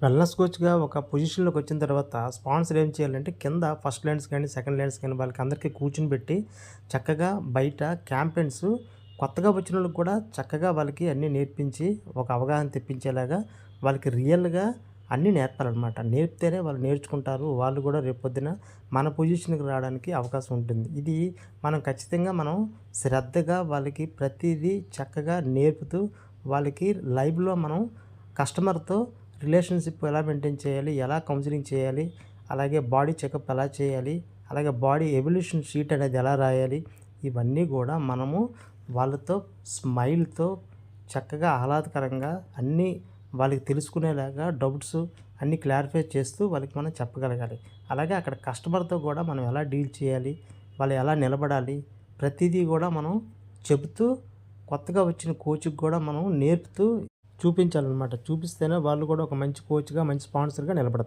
Wellness కోచ్‌గా ఒక పొజిషన్‌లోకి వచ్చిన తర్వాత స్పాన్సర్ ఏం చేయాలంటే కింద ఫస్ట్ లైన్స్ కానీ, సెకండ్ లైన్స్ కానీ వాళ్ళకి అందరికీ కూర్చొనిబెట్టి చక్కగా బయట క్యాంపెయిన్స్ కొత్తగా వచ్చిన వాళ్ళకి కూడా చక్కగా వాళ్ళకి అన్నీ నేర్పించి ఒక అవగాహన తెప్పించేలాగా వాళ్ళకి రియల్‌గా అన్నీ నేర్పాలన్నమాట నేర్పితేనే వాళ్ళు నేర్చుకుంటారు. వాళ్ళు కూడా రేపొద్దున మన పొజిషన్‌కి రావడానికి అవకాశం ఉంటుంది. ఇది మనం ఖచ్చితంగా మనం శ్రద్ధగా వాళ్ళకి ప్రతిదీ చక్కగా నేర్పుతూ వాళ్ళకి లైవ్‌లో మనం కస్టమర్‌తో రిలేషన్‌షిప్ ఎలా మెయింటైన్ చేయాలి? ఎలా కౌన్సిలింగ్ చేయాలి? అలాగే బాడీ చెకప్ ఎలా చేయాలి? అలాగే బాడీ ఎవల్యూషన్ షీట్ అనేది ఎలా రాయాలి? ఇవన్నీ కూడా మనము వాళ్ళతో స్మైల్‌తో చక్కగా ఆహ్లాదకరంగా అన్నీ వాళ్ళకి తెలుసుకునేలాగా డౌట్స్ అన్నీ క్లారిఫై చేస్తూ వాళ్ళకి మనం చెప్పగలగాలి. అలాగే అక్కడ కస్టమర్‌తో కూడా మనం ఎలా డీల్ చేయాలి? వాళ్ళు ఎలా నిలబడాలి? ప్రతిదీ కూడా మనం చెబుతూ కొత్తగా వచ్చిన కోచ్‌కి కూడా మనం నేర్పుతూ చూపించాలన్నమాట చూపిస్తేనే వాళ్ళు కూడా ఒక మంచి కోచ్‌గా, మంచి స్పాన్సర్‌గా నిలబడతారు.